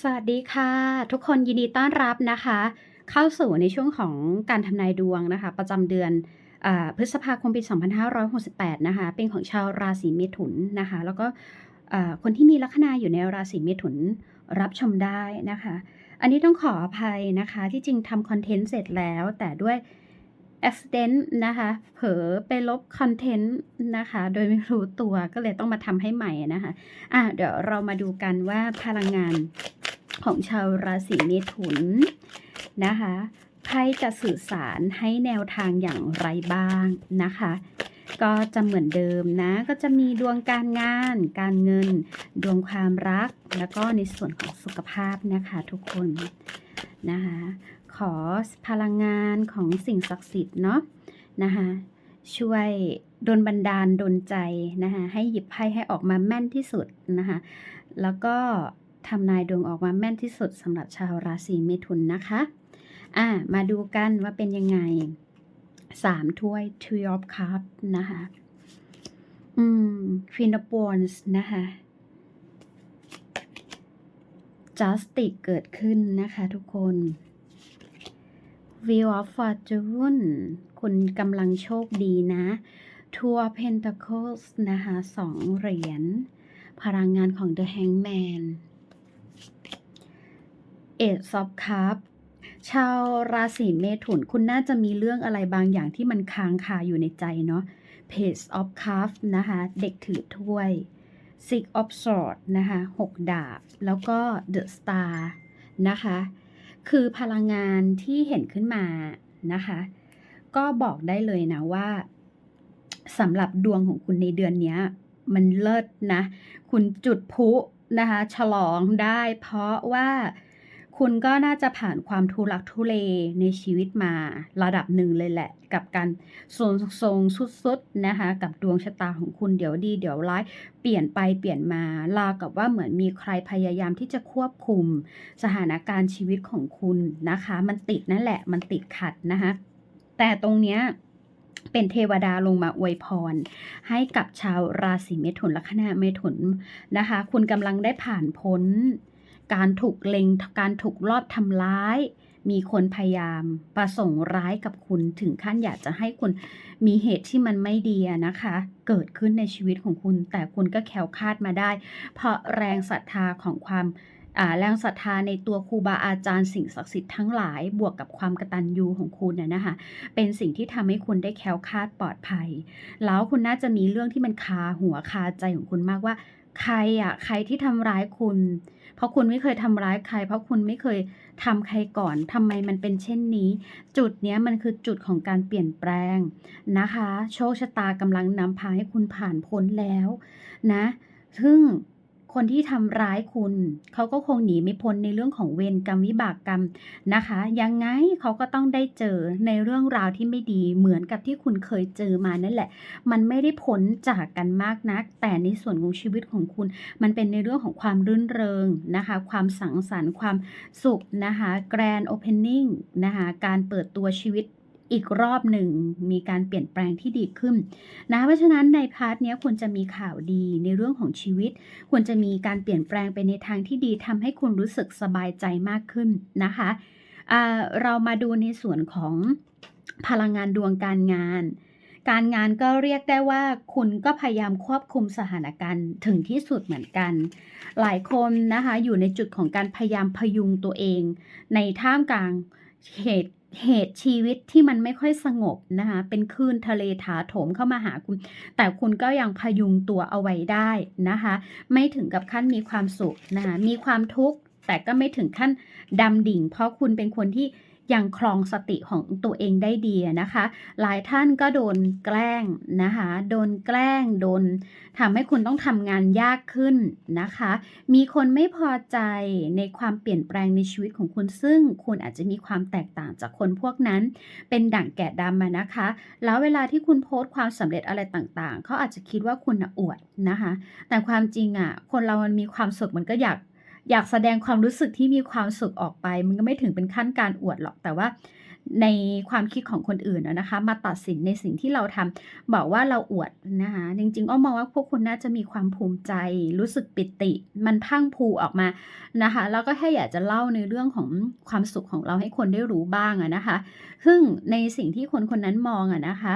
สวัสดีค่ะ ทุกคนยินดีต้อนรับนะคะ เข้าสู่ในช่วงของการทำนายดวงนะคะ ประจำเดือนอพฤษภาคมปี 2568 นะคะ เป็นของชาวราศีเมถุนนะคะ แล้วก็คนที่มีลัคนาอยู่ในราศีเมถุนรับชมได้นะคะ อันนี้ต้องขออภัยนะคะ ที่จริงทำคอนเทนต์เสร็จแล้วแต่ด้วย accident นะคะ เผลอไปลบคอนเทนต์นะคะ โดยไม่รู้ตัวก็เลยต้องมาทำให้ใหม่นะคะ อะเดี๋ยวเรามาดูกันว่าพลังงานของชาวราศีเมถุนนะคะไพ่จะสื่อสารให้แนวทางอย่างไรบ้างนะคะ ก็จะเหมือนเดิมนะ ก็จะมีดวงการงาน การเงิน ดวงความรัก แล้วก็ในส่วนของสุขภาพนะคะทุกคนนะคะ ขอพลังงานของสิ่งศักดิ์สิทธิ์เนาะนะคะช่วยดลบันดาลดลใจนะคะให้หยิบไพ่ให้ออกมาแม่นที่สุดนะคะแล้วก็ทำนายดวงออกมาแม่นที่สุดสำหรับชาวราศีเมถุนนะคะอะมาดูกันว่าเป็นยังไงสามถ้วย two of cups นะคะอืม queen of wands นะคะ justice เกิดขึ้นนะคะทุกคน Wheel of Fortune คุณกำลังโชคดีนะ Two of Pentacles นะคะสองเหรียญ พลังงานของ The Hangman Ace of Cups ชาวราศีเมถุนคุณน่าจะมีเรื่องอะไรบางอย่างที่มันค้างคาอยู่ในใจเนาะ Page of Cups นะคะ เด็กถือถ้วย Six of Swords นะคะหกดาบ แล้วก็ The Star นะคะ คือพลังงานที่เห็นขึ้นมานะคะ ก็บอกได้เลยนะว่าสำหรับดวงของคุณในเดือนนี้มันเลิศนะ คุณจุดพลุนะคะ ฉลองได้เพราะว่า คุณก็น่าจะผ่านความทุลักทุเลในชีวิตมาระดับหนึ่งเลยแหละ กับการทรงทรงสุดๆนะคะ กับดวงชะตาของคุณเดี๋ยวดี เดี๋ยวร้ายเปลี่ยนไปเปลี่ยนมารากับว่าเหมือนมีใครพยายามที่จะควบคุมสถานการณ์ชีวิตของคุณนะคะ มันติดนั่นแหละมันติดขัดนะคะ แต่ตรงเนี้ยเป็นเทวดาลงมาอวยพร ให้กับชาวราศีเมถุนลัคนาเมถุนนะคะ คุณกำลังได้ผ่านพ้น การถูกเลงการถูกลอบทำร้าย มีคนพยายามประสงค์ร้ายกับคุณถึงขั้นอยากจะให้คุณมีเหตุที่มันไม่ดีนะคะ เกิดขึ้นในชีวิตของคุณ แต่คุณก็แคล้วคลาดมาได้ เพราะแรงศรัทธาของความแรงศรัทธาในตัวครูบาอาจารย์สิ่งศักดิ์สิทธิ์ทั้งหลายบวกกับความกตัญญูของคุณน่ะนะคะเป็นสิ่งที่ทำให้คุณได้แคล้วคลาดปลอดภัย แล้วคุณน่าจะมีเรื่องที่มันคาหัวคาใจของคุณมากว่า ใครอะใครที่ทำร้ายคุณ เพราะคุณไม่เคยทำร้ายใคร เพราะคุณไม่เคยทำใครก่อนทำไมมันเป็นเช่นนี้ จุดนี้มันคือจุดของการเปลี่ยนแปลงนะคะ โชคชะตากำลังนำพาให้คุณผ่านพ้นแล้วนะ ซึ่ง คนที่ทำร้ายคุณ เขาก็คงหนีไม่พ้นในเรื่องของเวรกรรมวิบากกรรมนะคะ ยังไงเขาก็ต้องได้เจอในเรื่องราวที่ไม่ดีเหมือนกับที่คุณเคยเจอมานั่นแหละ มันไม่ได้พ้นจากกันมากนัก แต่ในส่วนของชีวิตของคุณ มันเป็นในเรื่องของความรื่นเริงนะคะ ความสังสรรค์ความสุขนะคะ Grand Opening นะคะ การเปิดตัวชีวิต อีกรอบหนึ่งมีการเปลี่ยนแปลงที่ดีขึ้นนะเพราะฉะนั้นในพาร์ทนี้ควรจะมีข่าวดีในเรื่องของชีวิต ควรจะมีการเปลี่ยนแปลงไปในทางที่ดีทำให้คุณรู้สึกสบายใจมากขึ้นนะคะเรามาดูในส่วนของพลังงานดวงการงาน การงานก็เรียกได้ว่าคุณก็พยายามควบคุมสถานการณ์ถึงที่สุดเหมือนกัน หลายคนนะคะอยู่ในจุดของการพยายามพยุงตัวเอง ในท่ามกลางเหตุ เหตุชีวิตที่มันไม่ค่อยสงบนะคะ เป็นคลื่นทะเลถาโถมเข้ามาหาคุณ แต่คุณก็ยังพยุงตัวเอาไว้ได้นะคะ ไม่ถึงกับขั้นมีความสุขนะคะ มีความทุกข์แต่ก็ไม่ถึงขั้นดำดิ่ง เพราะคุณเป็นคนที่ ยังครองสติของตัวเองได้ดีนะคะ หลายท่านก็โดนแกล้งนะคะ โดนแกล้ง โดนทำให้คุณต้องทำงานยากขึ้นนะคะ มีคนไม่พอใจในความเปลี่ยนแปลงในชีวิตของคุณซึ่งคุณอาจจะมีความแตกต่างจากคนพวกนั้น เป็นด่างแกะดำนะคะ แล้วเวลาที่คุณโพสต์ความสำเร็จอะไรต่างๆ เขาอาจจะคิดว่าคุณอวดนะคะ แต่ความจริงอะ คนเรามันมีความสุขมันก็อยาก อยากแสดงความรู้สึกที่มีความสุขออกไป มันก็ไม่ถึงเป็นขั้นการอวดหรอกแต่ว่าในความคิดของคนอื่นอะนะคะ มาตัดสินในสิ่งที่เราทำบอกว่าเราอวดนะคะจริงๆอ้อมมองว่าพวกคุณน่าจะมีความภูมิใจ รู้สึกปิติ มันพังพูออกมานะคะ แล้วก็แค่อยากจะเล่าในเรื่องของความสุขของเราให้คนได้รู้บ้างอะนะคะ ซึ่งในสิ่งที่คนคนนั้นมองอะนะคะ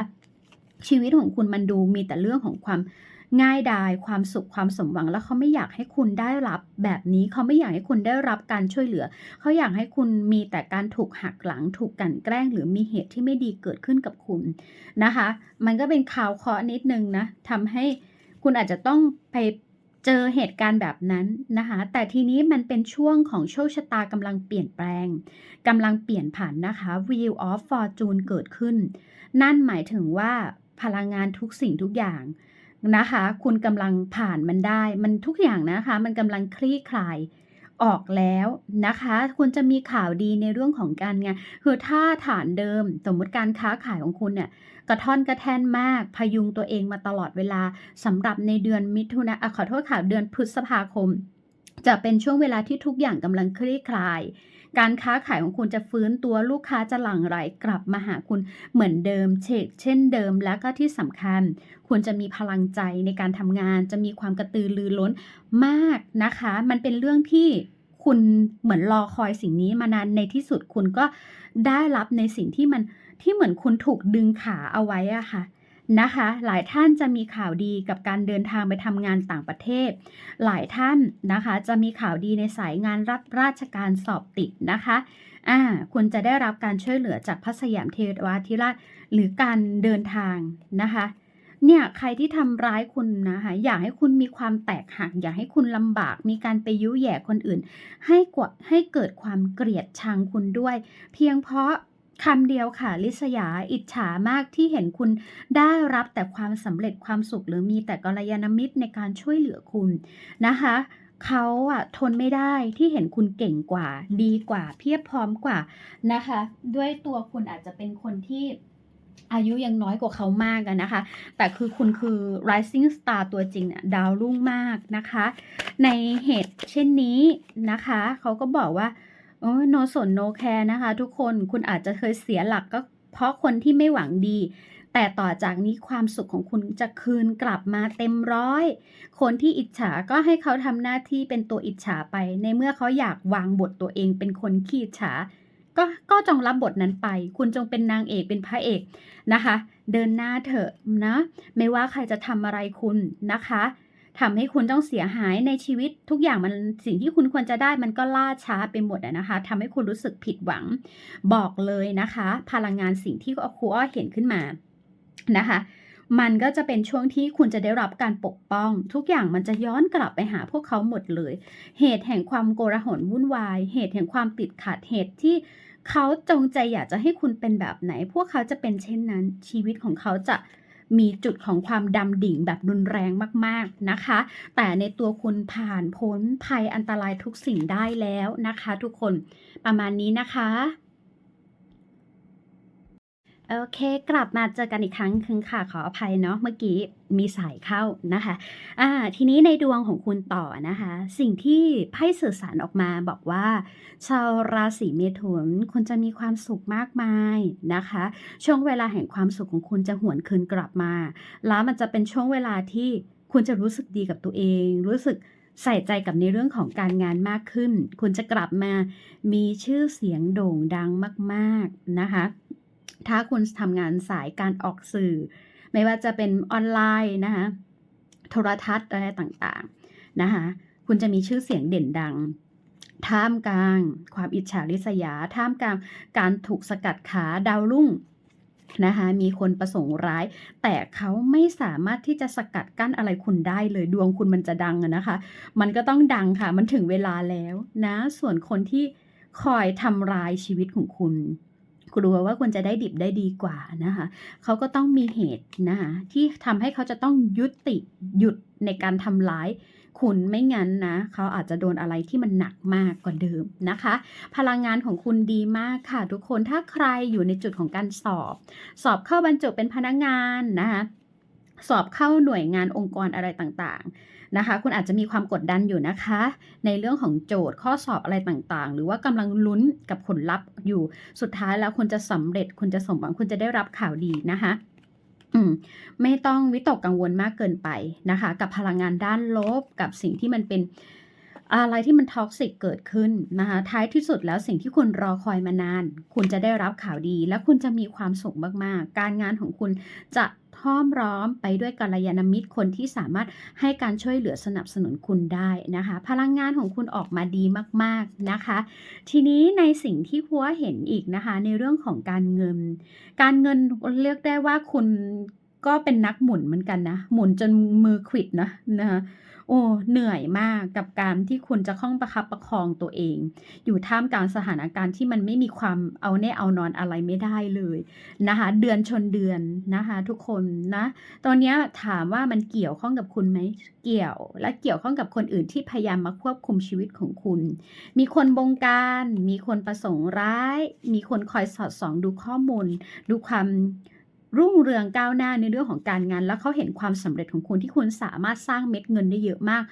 ชีวิตของคุณมันดูมีแต่เรื่องของความ ง่ายดายความสุขความสมหวัง แล้วเขาไม่อยากให้คุณได้รับแบบนี้เขาไม่อยากให้คุณได้รับการช่วยเหลือ เขาอยากให้คุณมีแต่การถูกหักหลัง ถูกกันแกล้ง หรือมีเหตุที่ไม่ดีเกิดขึ้นกับคุณนะคะ มันก็เป็นข่าวเคราะห์นิดนึงนะทำให้คุณอาจจะต้องไปเจอเหตุการณ์แบบนั้นนะคะ แต่ทีนี้มันเป็นช่วงของโชคชะตากำลังเปลี่ยนแปลงกำลังเปลี่ยนผ่านนะคะ Wheel of Fortune เกิดขึ้น นั่นหมายถึงว่าพลังงานทุกสิ่งทุกอย่าง นะคะ คุณกำลังผ่านมันได้ มันทุกอย่างนะคะ มันกำลังคลี่คลายออกแล้วนะคะ คุณจะมีข่าวดีในเรื่องของการงานคือถ้าฐานเดิม สมมุติการค้าขายของคุณเนี่ยกระท่อนกระแท่นมาก พยุงตัวเองมาตลอดเวลาสำหรับในเดือนมิถุนาะขอโทษค่ะเดือนพฤษภาคม จะเป็นช่วงเวลาที่ทุกอย่างกำลังคลี่คลาย การค้าขายของคุณจะฟื้นตัวลูกค้าจะหลั่งไหลกลับมาหาคุณเหมือนเดิมเชกเช่นเดิมแล้วก็ที่สำคัญ คุณจะมีพลังใจในการทำงาน จะมีความกระตือรือร้นมากนะคะ มันเป็นเรื่องที่คุณเหมือนรอคอยสิ่งนี้มานานในที่สุดคุณก็ได้รับในสิ่งที่มันที่เหมือนคุณถูกดึงขาเอาไว้อะค่ะ นะคะ หลายท่านจะมีข่าวดีกับการเดินทางไปทำงานต่างประเทศ หลายท่านนะคะจะมีข่าวดีในสายงานรับราชการสอบติดนะคะอ่าคุณจะได้รับการช่วยเหลือจากพระสยามเทวาธิราชหรือการเดินทางนะคะเนี่ยใครที่ทำร้ายคุณนะคะอยากให้คุณมีความแตกหักอยากให้คุณลำบาก มีการไปยุแย่คนอื่น ให้กว่าให้เกิดความเกลียดชังคุณด้วย เพียงเพราะ คำเดียวค่ะริษยาอิจฉามากที่เห็นคุณได้รับแต่ความสำเร็จความสุข หรือมีแต่กัลยาณมิตรในการช่วยเหลือคุณนะคะเขาอะทนไม่ได้ที่เห็นคุณเก่งกว่า ดีกว่า เพียบพร้อมกว่านะคะ ด้วยตัวคุณอาจจะเป็นคนที่อายุยังน้อยกว่าเขามากนะคะ แต่คือคุณคือ rising star ตัวจริงเนี่ยดาวรุ่งมากนะคะ ในเหตุเช่นนี้นะคะ เขาก็บอกว่า โอ๊ยโนสนโนแคร์นะคะ ทุกคนคุณอาจจะเคยเสียหลักก็เพราะคนที่ไม่หวังดี แต่ต่อจากนี้ความสุขของคุณจะคืนกลับมาเต็มร้อย คนที่อิจฉาก็ให้เขาทำหน้าที่เป็นตัวอิจฉาไป ในเมื่อเขาอยากวางบทตัวเองเป็นคนขี้อิจฉาก็ก็จงรับบทนั้นไป คุณจงเป็นนางเอกเป็นพระเอกนะคะ เดินหน้าเถอะนะ ไม่ว่าใครจะทำอะไรคุณนะคะ ทำให้คุณต้องเสียหายในชีวิตทุกอย่างมันสิ่งที่คุณควรจะได้มันก็ล่าช้าไปหมดอะนะคะทำให้คุณรู้สึกผิดหวังบอกเลยนะคะ พลังงานสิ่งที่ครูอ้อเห็นขึ้นมานะคะมันก็จะเป็นช่วงที่คุณจะได้รับการปกป้อง ทุกอย่างมันจะย้อนกลับไปหาพวกเขาหมดเลย เหตุแห่งความโกลาหลวุ่นวาย เหตุแห่งความติดขัดเหตุที่เขาจงใจอยากจะให้คุณเป็นแบบไหน พวกเขาจะเป็นเช่นนั้น ชีวิตของเขาจะ มีจุดของความดำดิ่งแบบรุนแรงมากๆนะคะ แต่ในตัวคุณผ่านพ้นภัยอันตรายทุกสิ่งได้แล้วนะคะ ทุกคนประมาณนี้นะคะ โอเคกลับมาเจอกันอีกครั้งหนึ่งค่ะขออภัยเนาะเมื่อกี้มีสายเข้านะคะอ่าทีนี้ในดวงของคุณต่อนะคะ สิ่งที่ไพ่สื่อสารออกมาบอกว่า ชาวราศีเมถุนคุณจะมีความสุขมากมายนะคะ ช่วงเวลาแห่งความสุขของคุณจะหวนคืนกลับมา แล้วมันจะเป็นช่วงเวลาที่คุณจะรู้สึกดีกับตัวเอง รู้สึกใส่ใจกับในเรื่องของการงานมากขึ้น คุณจะกลับมามีชื่อเสียงโด่งดังมาก ๆนะคะ ถ้าคุณทำงานสายการออกสื่อ ไม่ว่าจะเป็นออนไลน์นะคะโทรทัศน์อะไรต่างๆนะคะคุณจะมีชื่อเสียงเด่นดัง ท่ามกลาง ความอิจฉาริษยา ท่ามกลางการถูกสกัดขาดาวรุ่งนะคะมีคนประสงค์ร้าย แต่เขาไม่สามารถที่จะสกัดกั้นอะไรคุณได้เลยดวงคุณมันจะดังนะคะ มันก็ต้องดังค่ะ มันถึงเวลาแล้วนะ ส่วนคนที่คอยทำร้ายชีวิตของคุณ กลัวว่าคุณจะได้ดิบได้ดีกว่านะคะเขาก็ต้องมีเหตุนะคะที่ทำให้เขาจะต้องยุติหยุดในการทำร้ายคุณไม่งั้นนะเขาอาจจะโดนอะไรที่มันหนักมากกว่าเดิมนะคะ พลังงานของคุณดีมากค่ะ ทุกคนถ้าใครอยู่ในจุดของการสอบ สอบเข้าบรรจุเป็นพนักงานนะคะสอบเข้าหน่วยงานองค์กรอะไรต่างๆ นะคะ คุณอาจจะมีความกดดันอยู่นะคะ ในเรื่องของโจทย์ข้อสอบอะไรต่างๆ หรือว่ากำลังลุ้นกับผลลัพธ์อยู่สุดท้ายแล้วคุณจะสำเร็จ คุณจะสมหวังคุณจะได้รับข่าวดีนะคะอืมไม่ต้องวิตกกังวลมากเกินไปนะคะ กับพลังงานด้านลบกับสิ่งที่มันเป็นอะไรที่มัน toxic เกิดขึ้นนะคะ ท้ายที่สุดแล้วสิ่งที่คุณรอคอยมานาน คุณจะได้รับข่าวดี และคุณจะมีความสุขมากๆ การงานของคุณจะ ห้อมร้อมไปด้วยกัลยาณมิตรคนที่สามารถให้การช่วยเหลือสนับสนุนคุณได้นะคะ พลังงานของคุณออกมาดีมาก ๆนะคะ ทีนี้ในสิ่งที่พัวเห็นอีกนะคะ ในเรื่องของการเงิน การเงินเรียกได้ว่าคุณก็เป็นนักหมุนเหมือนกันนะ หมุนจนมือขิดนะนะคะ โอ้เหนื่อยมากกับการที่คุณจะต้องประคับประคองตัวเอง อยู่ท่ามกลางสถานการณ์ที่มันไม่มีความเอาแน่เอานอนอะไรไม่ได้เลยนะคะเดือนชนเดือนนะคะทุกคนนะตอนนี้ถามว่ามันเกี่ยวข้องกับคุณไหมเกี่ยว และเกี่ยวข้องกับคนอื่นที่พยายามมาควบคุมชีวิตของคุณ มีคนบงการ มีคนประสงค์ร้าย มีคนคอยสอดส่องดูข้อมูล ดูความ รุ่งเรืองก้าวหน้าในเรื่องของการงาน แล้วเขาเห็นความสำเร็จของคุณที่คุณสามารถสร้างเม็ดเงินได้เยอะมาก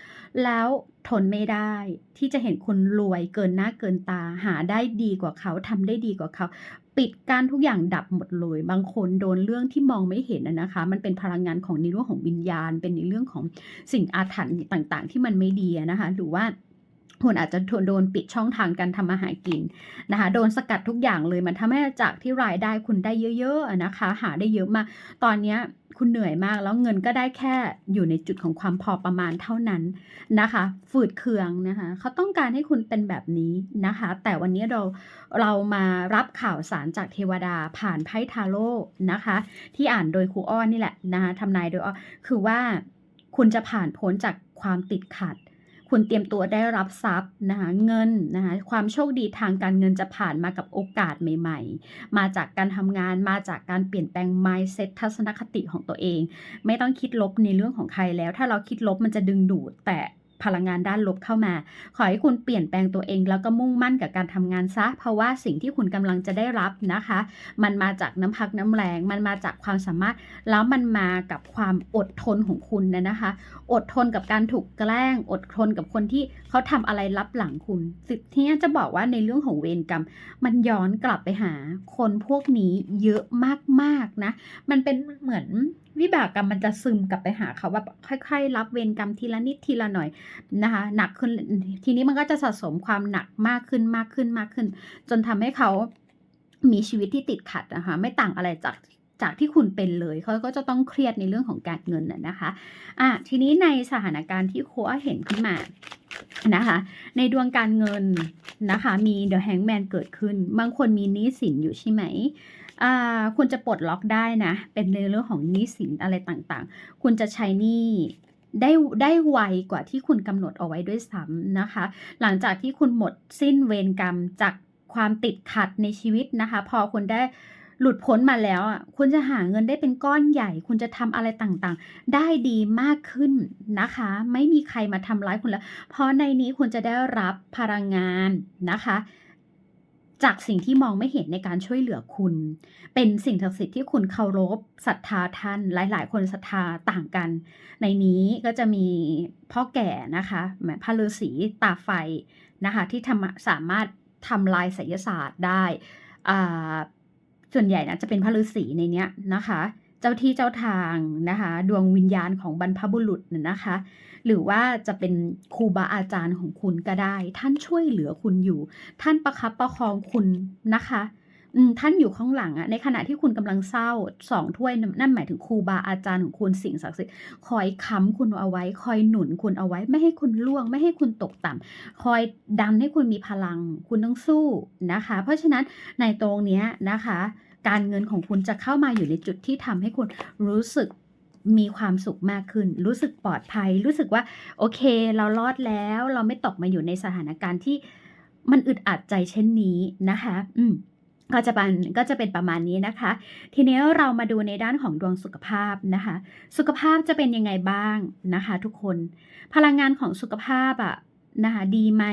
แล้วทนไม่ได้ ที่จะเห็นคุณรวยเกินหน้าเกินตา หาได้ดีกว่าเขาทำได้ดีกว่าเขา ปิดกั้นทุกอย่างดับหมดเลย บางคนโดนเรื่องที่มองไม่เห็นนะคะ มันเป็นพลังงานของในเรื่องของวิญญาณ เป็นในเรื่องของสิ่งอาถรรพ์ต่างๆ ที่มันไม่ดีนะคะหรือว่า คุณอาจจะโดนปิดช่องทางการทำมาหากินนะคะโดนสกัดทุกอย่างเลยมันทำให้จากที่รายได้คุณได้เยอะๆนะคะ หาได้เยอะมาก ตอนนี้คุณเหนื่อยมากแล้วเงินก็ได้แค่อยู่ในจุดของความพอประมาณเท่านั้นนะคะ ฝืดเคืองนะคะเขาต้องการให้คุณเป็นแบบนี้นะคะ แต่วันนี้เราเรามารับข่าวสารจากเทวดาผ่านไพ่ทาโร่นะคะ ที่อ่านโดยครูอ้อนี่แหละนะคะทำนายโดยอ้อคือว่าคุณจะผ่านพ้นจากความติดขัด คุณเตรียมตัวได้รับทรัพย์นะคะเงินนะคะความโชคดีทางการเงินจะผ่านมากับโอกาสใหม่ ๆ มาจากการทำงานมาจากการเปลี่ยนแปลง mindset ทัศนคติของตัวเอง ไม่ต้องคิดลบในเรื่องของใครแล้ว ถ้าเราคิดลบมันจะดึงดูดแต่ พลังงานด้านลบเข้ามา ขอให้คุณเปลี่ยนแปลงตัวเอง แล้วก็มุ่งมั่นกับการทำงานซะ เพราะว่าสิ่งที่คุณกำลังจะได้รับนะคะ มันมาจากน้ำพักน้ำแรง มันมาจากความสามารถ แล้วมันมากับความอดทนของคุณน่ะนะคะ อดทนกับการถูกแกล้ง อดทนกับคนที่เขาทำอะไรลับหลังคุณสิทีเนี้จะบอกว่าในเรื่องของเวรกรรม มันย้อนกลับไปหา คนพวกนี้เยอะมากๆนะ มันเป็นเหมือนวิบากกรรมมันจะซึมกลับไปหาเขาว่าค่อย ๆ รับเวรกรรมทีละนิดทีละหน่อยนะคะหนักขึ้นทีนี้มันก็จะสะสมความหนักมากขึ้นมากขึ้นมากขึ้น จนทำให้เขามีชีวิตที่ติดขัดนะคะไม่ต่างอะไรจากจากที่คุณเป็นเลยเขาก็จะต้องเครียดในเรื่องของการเงินน่ะนะคะอะทีนี้ในสถานการณ์ที่ครูอ้อเห็นขึ้นมานะคะในดวงการเงินนะคะมี The Hangman เกิดขึ้น บางคนมีหนี้สินอยู่ใช่ไหมอ่าคุณจะปลดล็อกได้นะ เป็นในเรื่องของหนี้สินอะไรต่างๆ คุณจะใช้หนี้ ได้ได้ไวกว่าที่คุณกำหนดเอาไว้ด้วยซ้ำนะคะ หลังจากที่คุณหมดสิ้นเวรกรรมจากความติดขัดในชีวิตนะคะ พอคุณได้หลุดพ้นมาแล้วอะคุณจะหาเงินได้เป็นก้อนใหญ่ คุณจะทำอะไรต่างๆ ได้ดีมากขึ้นนะคะ ไม่มีใครมาทำร้ายคุณแล้ว เพราะในนี้คุณจะได้รับพลังงานนะคะ จากสิ่งที่มองไม่เห็นในการช่วยเหลือคุณ เป็นสิ่งศักดิ์สิทธิ์ที่คุณเคารพศรัทธาท่านหลาย ๆ คนศรัทธาต่างกัน ในนี้ก็จะมีพ่อแก่นะคะแหมพระฤาษีตาไฟนะคะที่ทำสามารถทำลายไสยศาสตร์ได้ส่วนใหญ่นะจะเป็นพระฤาษีในเนี้ยนะคะ เจ้าที่เจ้าทางนะคะ ดวงวิญญาณของบรรพบุรุษน่ะนะคะ หรือว่าจะเป็นครูบาอาจารย์ของคุณก็ได้ ท่านช่วยเหลือคุณอยู่ ท่านประคับประคองคุณนะคะท่านอยู่ข้างหลังอะในขณะที่คุณกำลังเศร้า2ถ้วยนั่นหมายถึงครูบาอาจารย์ของคุณสิ่งศักดิ์สิทธิ์คอยค้ำคุณเอาไว้ คอยหนุนคุณเอาไว้ ไม่ให้คุณร่วง ไม่ให้คุณตกต่ำคอยดันให้คุณมีพลัง คุณต้องสู้นะคะ เพราะฉะนั้นในตรงเนี้ยนะคะ การเงินของคุณจะเข้ามาอยู่ในจุดที่ทำให้คุณรู้สึก มีความสุขมากขึ้น รู้สึกปลอดภัย รู้สึกว่า โอเค เรารอดแล้ว เราไม่ตกมาอยู่ในสถานการณ์ที่มันอึดอัดใจเช่นนี้นะคะ อืมก็จะเป็นก็จะเป็นประมาณนี้นะคะ ทีนี้เรามาดูในด้านของดวงสุขภาพนะคะ สุขภาพจะเป็นยังไงบ้างนะคะ ทุกคน พลังงานของสุขภาพอะนะคะดีไหม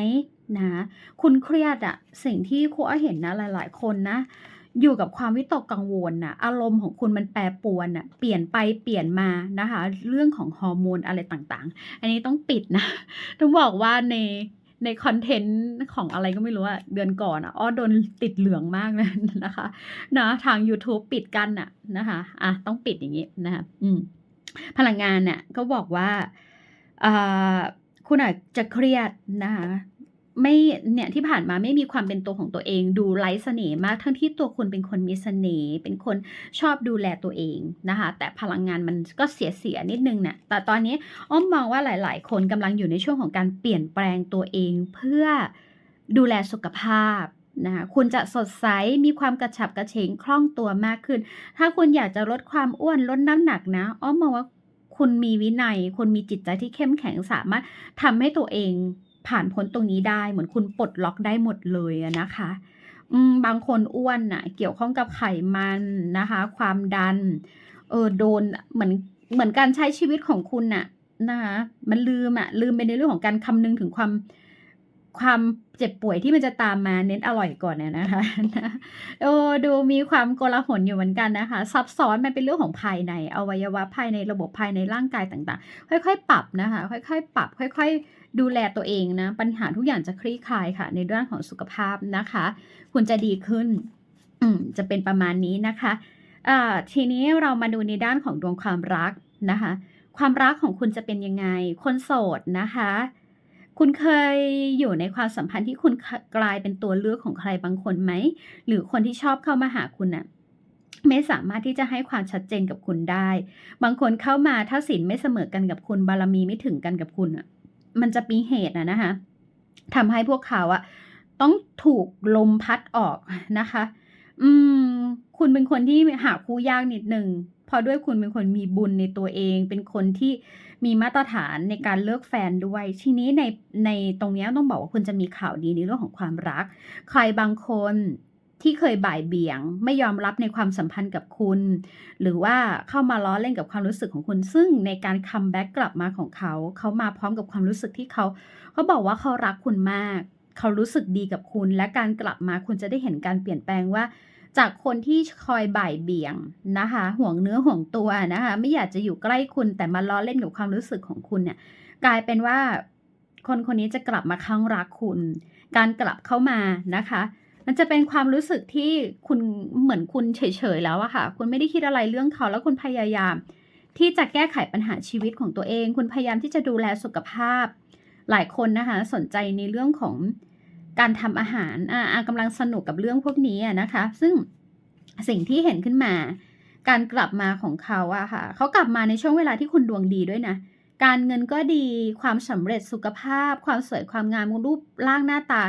นะ คุณเครียดอะสิ่งที่ครูอ้อเห็นนะหลาย ๆ คนนะ อยู่กับความวิตกกังวลน่ะ อารมณ์ของคุณมันแปรปรวนน่ะ เปลี่ยนไปเปลี่ยนมานะคะ เรื่องของฮอร์โมนอะไรต่างๆ อันนี้ต้องปิดนะ ต้องบอกว่าในในคอนเทนต์ของอะไรก็ไม่รู้อะเดือนก่อนอะอ้อโดนติดเหลืองมากเลยนะคะนะทางยูทูบปิดกันน่ะนะคะอะต้องปิดอย่างงี้นะคะอืมพลังงานน่ะก็บอกว่าอ่าคุณอาจจะเครียดนะคะ ไม่เนี่ยที่ผ่านมาไม่มีความเป็นตัวของตัวเองดูไร้เสน่ห์มากทั้งที่ตัวคุณเป็นคนมีเสน่ห์เป็นคนชอบดูแลตัวเองนะคะ แต่พลังงานมันก็เสียๆนิดนึ่งน่ะแต่ตอนนี้อ้อมมองว่าหลาย ๆ คนกำลังอยู่ในช่วงของการเปลี่ยนแปลงตัวเอง เพื่อดูแลสุขภาพนะคะคุณจะสดใสมีความกระฉับกระเฉงคล่องตัวมากขึ้น ถ้าคุณอยากจะลดความอ้วนลดน้ำหนักนะอ้อมมองว่าคุณมีวินัยคุณมีจิตใจที่เข้มแข็งสามารถทำให้ตัวเอง ผ่านพ้นตรงนี้ได้เหมือนคุณปลดล็อกได้หมดเลยนะคะบางคนอ้วนน่ะ เกี่ยวข้องกับไขมันนะคะ ความดัน เออโดนเหมือนเหมือนการใช้ชีวิตของคุณน่ะนะคะมันลืมอะลืมไปในเรื่องของการคำนึงถึงความความเจ็บป่วยที่มันจะตามมาเน้นอร่อยก่อนอะนะคะนะเออดูมีความโกลาหลอยู่เหมือนกันนะคะ ซับซ้อนมันเป็นเรื่องของภายในอวัยวะภายในระบบภายในร่างกายต่าง ๆ ค่อย ๆ ปรับนะคะ ค่อย ๆ ปรับ ค่อย ๆ ดูแลตัวเองนะ ปัญหาทุกอย่างจะคลี่คลายค่ะ ในด้านของสุขภาพนะคะ คุณจะดีขึ้นจะเป็นประมาณนี้นะคะทีนี้เรามาดูในด้านของดวงความรักนะคะ ความรักของคุณจะเป็นยังไง?คนโสดนะคะ คุณเคยอยู่ในความสัมพันธ์ที่คุณกลายเป็นตัวเลือกของใครบางคนไหม?หรือคนที่ชอบเข้ามาหาคุณน่ะไม่สามารถที่จะให้ความชัดเจนกับคุณได้ บางคนเข้ามาถ้าศีลไม่เสมอกันกับคุณ บารมีไม่ถึงกันกับคุณน่ะ มันจะมีเหตุอะนะคะทำให้พวกเขาอะต้องถูกลมพัดออกนะคะ อืม คุณเป็นคนที่หาคู่ยากนิดหนึ่งเพราะด้วยคุณเป็นคนมีบุญในตัวเอง เป็นคนที่มีมาตรฐานในการเลือกแฟนด้วย ทีนี้ในในตรงเนี้ยต้องบอกว่าคุณจะมีข่าวดีในเรื่องของความรัก ใครบางคน ที่เคยบ่ายเบี่ยง ไม่ยอมรับในความสัมพันธ์กับคุณ หรือว่าเข้ามาล้อเล่นกับความรู้สึกของคุณ ซึ่งในการคัมแบ็กกลับมาของเขา เขามาพร้อมกับความรู้สึกที่เขาเขาบอกว่าเขารักคุณมาก เขารู้สึกดีกับคุณ และการกลับมาคุณจะได้เห็นการเปลี่ยนแปลงว่า จากคนที่คอยบ่ายเบี่ยงนะคะ ห่วงเนื้อห่วงตัวนะคะ ไม่อยากจะอยู่ใกล้คุณแต่มาล้อเล่นกับความรู้สึกของคุณเนี่ยกลายเป็นว่าคนคนนี้จะกลับมาคลั่งรักคุณ การกลับเข้ามานะคะ มันจะเป็นความรู้สึกที่คุณเหมือนคุณเฉยๆแล้วอะค่ะ คุณไม่ได้คิดอะไรเรื่องเขาแล้วคุณพยายาม ที่จะแก้ไขปัญหาชีวิตของตัวเอง คุณพยายามที่จะดูแลสุขภาพ หลายคนนะคะ สนใจในเรื่องของการทำอาหารอาอากำลังสนุกกับเรื่องพวกนี้อะนะคะ ซึ่งสิ่งที่เห็นขึ้นมา การกลับมาของเขาอะค่ะ เขากลับมาในช่วงเวลาที่คุณดวงดีด้วยนะการเงินก็ดีความสำเร็จสุขภาพ ความสวยความงามรูปร่างหน้าตา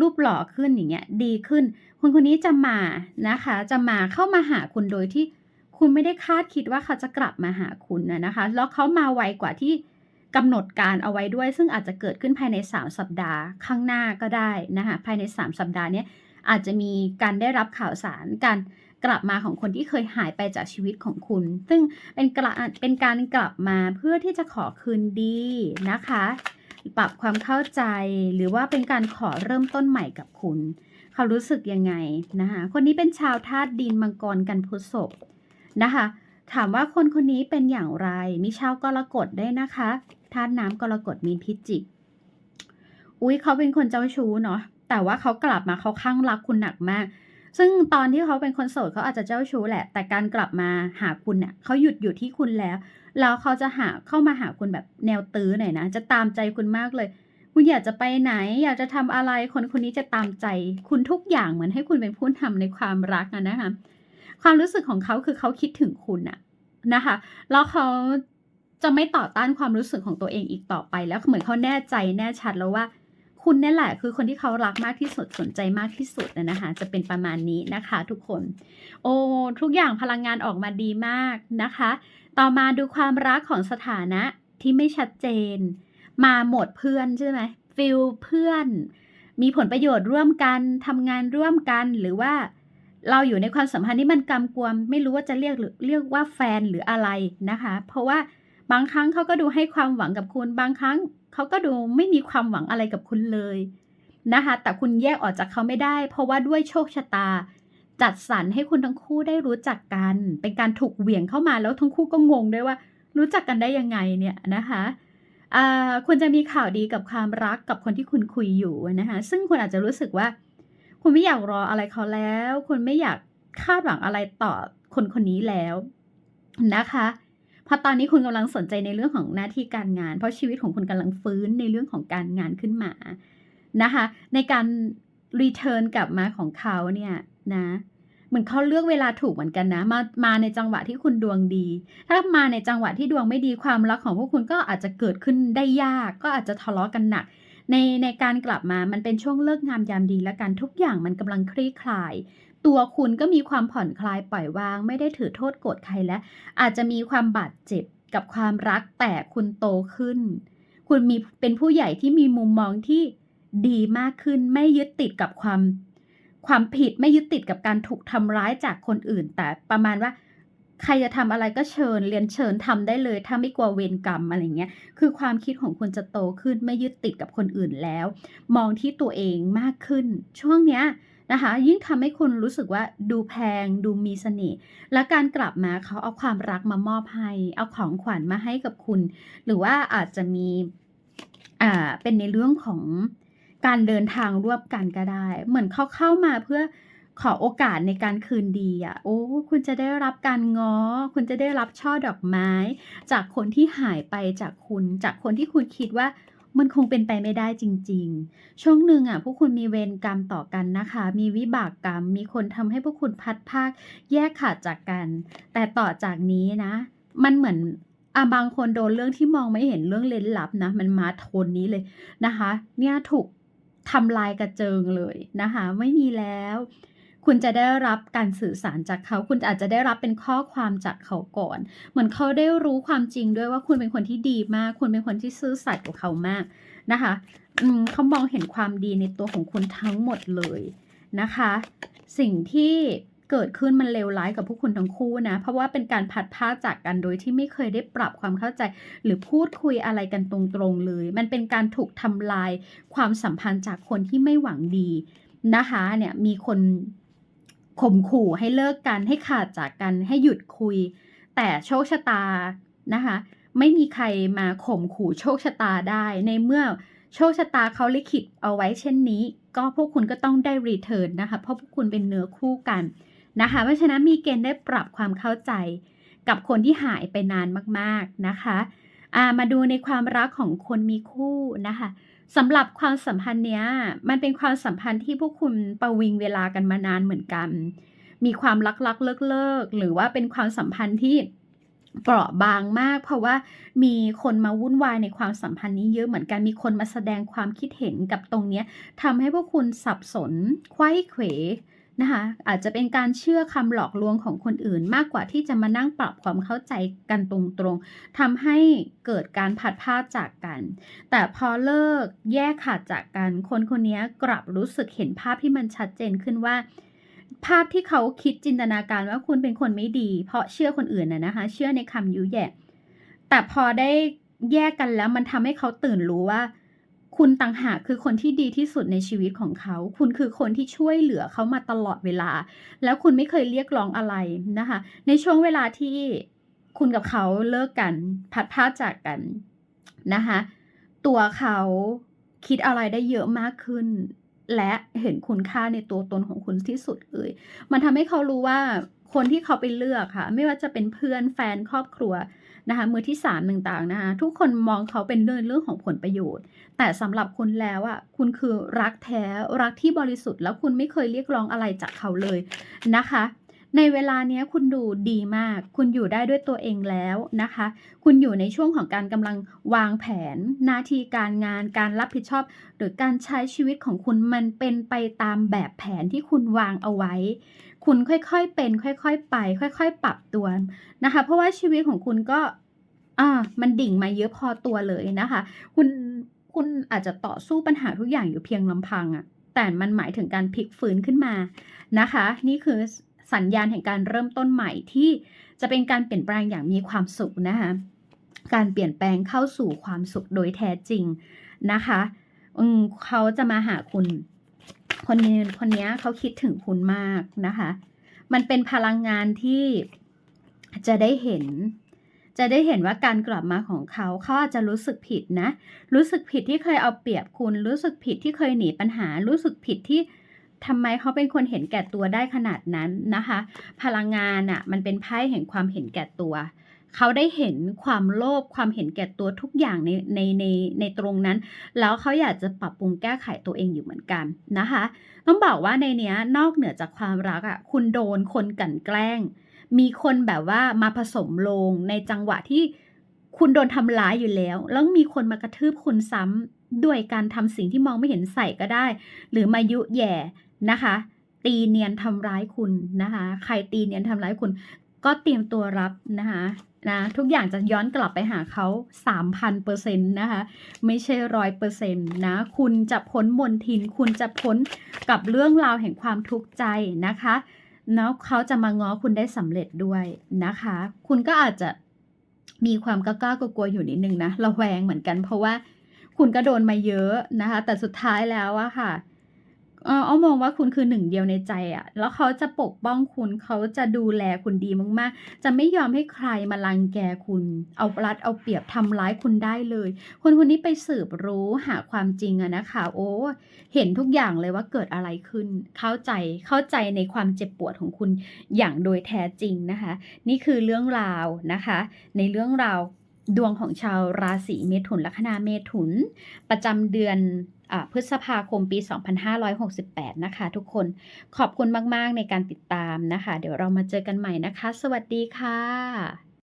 รูปหล่อขึ้นอย่างเงี้ยดีขึ้น คนคนนี้จะมานะคะ จะมาเข้ามาหาคุณโดยที่คุณไม่ได้คาดคิดว่าเขาจะกลับมาหาคุณอะนะคะ แล้วเขามาไวกว่าที่กำหนดการเอาไว้ด้วย ซึ่งอาจจะเกิดขึ้นภายใน 3 สัปดาห์ ข้างหน้าก็ได้นะคะ ภายใน 3 สัปดาห์นี้อาจจะมีการได้รับข่าวสารการกลับมาของคนที่เคยหายไปจากชีวิตของคุณ ซึ่งเป็นกระเป็นการกลับมาเพื่อที่จะขอคืนดีนะคะ ปรับความเข้าใจหรือว่าเป็นการขอเริ่มต้นใหม่กับคุณ เขารู้สึกยังไงนะคะคนนี้เป็นชาวธาตุดินมังกรกันพฤษภนะคะถามว่าคนคนนี้เป็นอย่างไร?มีชาวกรกฎได้นะคะธาตุน้ำกรกฎมีนพิจิก อุ๊ยเขาเป็นคนเจ้าชู้เนาะแต่ว่าเขากลับมาเขาคลั่งรักคุณหนักมาก ซึ่งตอนที่เขาเป็นคนโสดเขาอาจจะเจ้าชู้แหละ แต่การกลับมาหาคุณน่ะเขาหยุดอยู่ที่คุณแล้ว แล้วเขาจะหาเข้ามาหาคุณแบบแนวตื้อหน่อยนะ จะตามใจคุณมากเลย คุณอยากจะไปไหน อยากจะทำอะไร คนคนนี้จะตามใจ คุณทุกอย่างเหมือนให้คุณเป็นผู้นำในความรักอะนะคะ ความรู้สึกของเขาคือเขาคิดถึงคุณน่ะนะคะ แล้วเขาจะไม่ต่อต้านความรู้สึกของตัวเองอีกต่อไป แล้วเหมือนเขาแน่ใจแน่ชัดแล้วว่า คุณนี่แหละคือคนที่เขารักมากที่สุดสนใจมากที่สุดนะคะ จะเป็นประมาณนี้นะคะ ทุกคน โอ้ทุกอย่างพลังงานออกมาดีมากนะคะ ต่อมาดูความรักของสถานะที่ไม่ชัดเจน มาหมดเพื่อนใช่ไหม?ฟีลเพื่อน มีผลประโยชน์ร่วมกันทำงานร่วมกันหรือว่าเราอยู่ในความสัมพันธ์ที่มันกำกวม ไม่รู้ว่าจะเรียกหรือเรียกว่าแฟนหรืออะไรนะคะ เพราะว่าบางครั้งเขาก็ดูให้ความหวังกับคุณบางครั้ง เขาก็ดูไม่มีความหวังอะไรกับคุณเลยนะคะแต่คุณแยกออกจากเขาไม่ได้ เพราะว่าด้วยโชคชะตา จัดสรรให้คุณทั้งคู่ได้รู้จักกัน เป็นการถูกเหวี่ยงเข้ามาแล้วทั้งคู่ก็งงด้วยว่า รู้จักกันได้ยังไงเนี่ยนะคะคุณจะมีข่าวดีกับความรักกับคนที่คุณคุยอยู่นะคะซึ่งคุณอาจจะรู้สึกว่า คุณไม่อยากรออะไรเขาแล้ว คุณไม่อยากคาดหวังอะไรต่อคนคนนี้แล้วนะคะ พราะตอนนี้คุณกำลังสนใจในเรื่องของหน้าที่การงาน เพราะชีวิตของคุณกำลังฟื้นในเรื่องของการงานขึ้นมานะคะ ในการรีเทิร์นกลับมาของเขาเนี่ยนะเหมือนเขาเลือกเวลาถูกเหมือนกันนะ มามาในจังหวะที่คุณดวงดี ถ้ามาในจังหวะที่ดวงไม่ดีความรักของพวกคุณก็อาจจะเกิดขึ้นได้ยาก ก็อาจจะทะเลาะกันหนัก ในในการกลับมามันเป็นช่วงเลิกงามยามดีและกันทุกอย่างมันกำลังคลี่คลาย ตัวคุณก็มีความผ่อนคลายปล่อยวาง ไม่ได้ถือโทษโกรธใครและ อาจจะมีความบาดเจ็บกับความรักแต่คุณโตขึ้น คุณมีเป็นผู้ใหญ่ที่มีมุมมองที่ดีมากขึ้นไม่ยึดติดกับความ ความผิดไม่ยึดติดกับการถูกทำร้ายจากคนอื่น แต่ประมาณว่า ใครจะทำอะไรก็เชิญ เรียนเชิญทำได้เลย ถ้าไม่กลัวเวรกรรมอะไรเงี้ย คือความคิดของคุณจะโตขึ้นไม่ยึดติดกับคนอื่นแล้ว มองที่ตัวเองมากขึ้น ช่วงเนี้ย นะคะ ยิ่งทำให้คุณรู้สึกว่าดูแพงดูมีเสน่ห์และการกลับมาเขาเอาความรักมามอบให้ เอาของขวัญมาให้กับคุณ หรือว่าอาจจะมีอ่าเป็นในเรื่องของการเดินทางร่วมกันก็ได้ เหมือนเขาเข้ามาเพื่อขอโอกาสในการคืนดีอะโอ้ คุณจะได้รับการง้อ คุณจะได้รับช่อดอกไม้ จากคนที่หายไปจากคุณ จากคนที่คุณคิดว่า มันคงเป็นไปไม่ได้จริง ๆ ช่วงหนึ่งอะพวกคุณมีเวรกรรมต่อกันนะคะ มีวิบากกรรม มีคนทำให้พวกคุณพัดภาคแยกขาดจากกัน แต่ต่อจากนี้นะ มันเหมือนอะบางคนโดนเรื่องที่มองไม่เห็นเรื่องเร้นลับนะ มันมาโทนนี้เลยนะคะ เนี่ยถูกทำลายกระเจิงเลยนะคะ ไม่มีแล้ว คุณจะได้รับการสื่อสารจากเขา คุณอาจจะได้รับเป็นข้อความจากเขาก่อน เหมือนเขาได้รู้ความจริงด้วยว่าคุณเป็นคนที่ดีมาก คุณเป็นคนที่ซื่อสัตย์กับเขามากนะคะอืมเขามองเห็นความดีในตัวของคุณทั้งหมดเลยนะคะ สิ่งที่เกิดขึ้นมันเลวร้ายกับพวกคุณทั้งคู่นะ เพราะว่าเป็นการพัดพราจากกันโดยที่ไม่เคยได้ปรับความเข้าใจ หรือพูดคุยอะไรกันตรงๆเลย มันเป็นการถูกทำลายความสัมพันธ์จากคนที่ไม่หวังดีนะคะเนี่ยมีคน ข่มขู่ให้เลิกกันให้ขาดจากกันให้หยุดคุย แต่โชคชะตานะคะไม่มีใครมาข่มขู่โชคชะตาได้ในเมื่อโชคชะตาเขาลิขิตเอาไว้เช่นนี้ ก็พวกคุณก็ต้องได้รีเทิร์นนะคะเพราะพวกคุณเป็นเนื้อคู่กันนะคะเพราะฉะนั้นมีเกณฑ์ได้ปรับความเข้าใจกับคนที่หายไปนานมากๆนะคะามาดูในความรักของคนมีคู่นะคะ สำหรับความสัมพันธ์เนี้ย มันเป็นความสัมพันธ์ที่พวกคุณประวิงเวลากันมานานเหมือนกัน มีความรักรักเลิกเลิกหรือว่าเป็นความสัมพันธ์ที่เปราะบางมาก เพราะว่ามีคนมาวุ่นวายในความสัมพันธ์นี้เยอะเหมือนกันมีคนมาแสดงความคิดเห็นกับตรงเนี้ยทำให้พวกคุณสับสนคว้เขว นะคะอาจจะเป็นการเชื่อคำหลอกลวงของคนอื่น มากกว่าที่จะมานั่งปรับความเข้าใจกันตรงๆทำให้เกิดการผัดพลาจากกัน แต่พอเลิกแยกขาดจากกัน คนคนนี้กลับรู้สึกเห็นภาพที่มันชัดเจนขึ้นว่า ภาพที่เขาคิดจินตนาการว่าคุณเป็นคนไม่ดี เพราะเชื่อคนอื่นนะนะคะ เชื่อในคำยุแยะแต่พอได้แยกกันแล้วมันทำให้เขาตื่นรู้ว่า คุณต่างหากคือคนที่ดีที่สุดในชีวิตของเขา คุณคือคนที่ช่วยเหลือเขามาตลอดเวลา แล้วคุณไม่เคยเรียกร้องอะไรนะคะ ในช่วงเวลาที่คุณกับเขาเลิกกันพัดพลาดจากกันนะคะตัวเขาคิดอะไรได้เยอะมากขึ้น และเห็นคุณค่าในตัวตนของคุณที่สุดเลยมันทำให้เขารู้ว่าคนที่เขาไปเลือกค่ะ ไม่ว่าจะเป็นเพื่อนแฟนครอบครัว นะคะมือที่สามต่างๆนะคะทุกคนมองเขาเป็นเรื่องเรื่องของผลประโยชน์ แต่สำหรับคุณแล้วอะคุณคือรักแท้รักที่บริสุทธิ์ แล้วคุณไม่เคยเรียกร้องอะไรจากเขาเลยนะคะในเวลาเนี้ยคุณดูดีมาก คุณอยู่ได้ด้วยตัวเองแล้วนะคะ คุณอยู่ในช่วงของการกำลังวางแผน หน้าที่การงาน การรับผิดชอบ หรือการใช้ชีวิตของคุณมันเป็นไปตามแบบแผนที่คุณวางเอาไว้ คุณค่อยๆเป็น ค่อยๆไป ค่อย ๆ ปรับตัวนะคะ เพราะว่าชีวิตของคุณก็อ่ามันดิ่งมาเยอะพอตัวเลยนะคะ คุณคุณอาจจะต่อสู้ปัญหาทุกอย่างอยู่เพียงลำพังอะแต่มันหมายถึงการพลิกฟื้นขึ้นมานะคะ นี่คือสัญญาณแห่งการเริ่มต้นใหม่ที่จะเป็นการเปลี่ยนแปลงอย่างมีความสุขนะคะการเปลี่ยนแปลงเข้าสู่ความสุขโดยแท้จริงนะคะเขาจะมาหาคุณ คนนี้คนนี้เขาคิดถึงคุณมากนะคะ มันเป็นพลังงานที่จะได้เห็น จะได้เห็นว่าการกลับมาของเขาเขาอาจจะรู้สึกผิดนะ รู้สึกผิดที่เคยเอาเปรียบคุณ รู้สึกผิดที่เคยหนีปัญหา รู้สึกผิดที่ทำไมเขาเป็นคนเห็นแก่ตัวได้ขนาดนั้นนะคะ พลังงานอะ่ะมันเป็นไพ่แห่งความเห็นแก่ตัว เขาได้เห็นความโลภความเห็นแก่ตัวทุกอย่างในในในในตรงนั้น แล้วเขาอยากจะปรับปรุงแก้ไขตัวเองอยู่เหมือนกันนะคะ ต้องบอกว่าในเนี้ยนอกเหนือจากความรักอะ่ะคุณโดนคนกลั่นแกล้ง มีคนแบบว่ามาผสมลงในจังหวะที่คุณโดนทำร้ายอยู่แล้ว แล้วมีคนมากระทืบคุณซ้ำด้วยการทำสิ่งที่มองไม่เห็นใส่ก็ได้ หรือมายุแย่นะคะตีเนียนทำร้ายคุณนะคะ ใครตีเนียนทำร้ายคุณ ก็เตรียมตัวรับนะคะนะทุกอย่างจะย้อนกลับไปหาเขา 3,000เปอร์เซ็นต์นะคะ ไม่ใช่ร้อยเปอร์เซ็นต์นะ คุณจะพ้นมนทิน คุณจะพ้นกับเรื่องราวแห่งความทุกข์ใจนะคะแล้วเขาจะมาง้อคุณได้สำเร็จด้วยนะคะ คุณก็อาจจะมีความกล้ากลัวอยู่นิดนึงนะระแวงเหมือนกัน เพราะว่าคุณก็โดนมาเยอะนะคะ แต่สุดท้ายแล้วอะค่ะ เอออ้อมองว่าคุณคือหนึ่งเดียวในใจอะแล้วเขาจะปกป้องคุณเขาจะดูแลคุณดีมากๆ จะไม่ยอมให้ใครมารังแกคุณ เอารัดเอาเปรียบทำร้ายคุณได้เลย คนคนนี้ไปสืบรู้หาความจริงอะนะคะ โอ้เห็นทุกอย่างเลยว่าเกิดอะไรขึ้น เข้าใจเข้าใจในความเจ็บปวดของคุณอย่างโดยแท้จริงนะคะ นี่คือเรื่องราวนะคะ ในเรื่องราวดวงของชาวราศีเมถุนลัคนาเมถุน ประจำเดือน พฤษภาคมปี 2568 นะคะ ทุกคนขอบคุณมาก ๆ ในการติดตามนะคะ เดี๋ยวเรามาเจอกันใหม่นะคะ สวัสดีค่ะ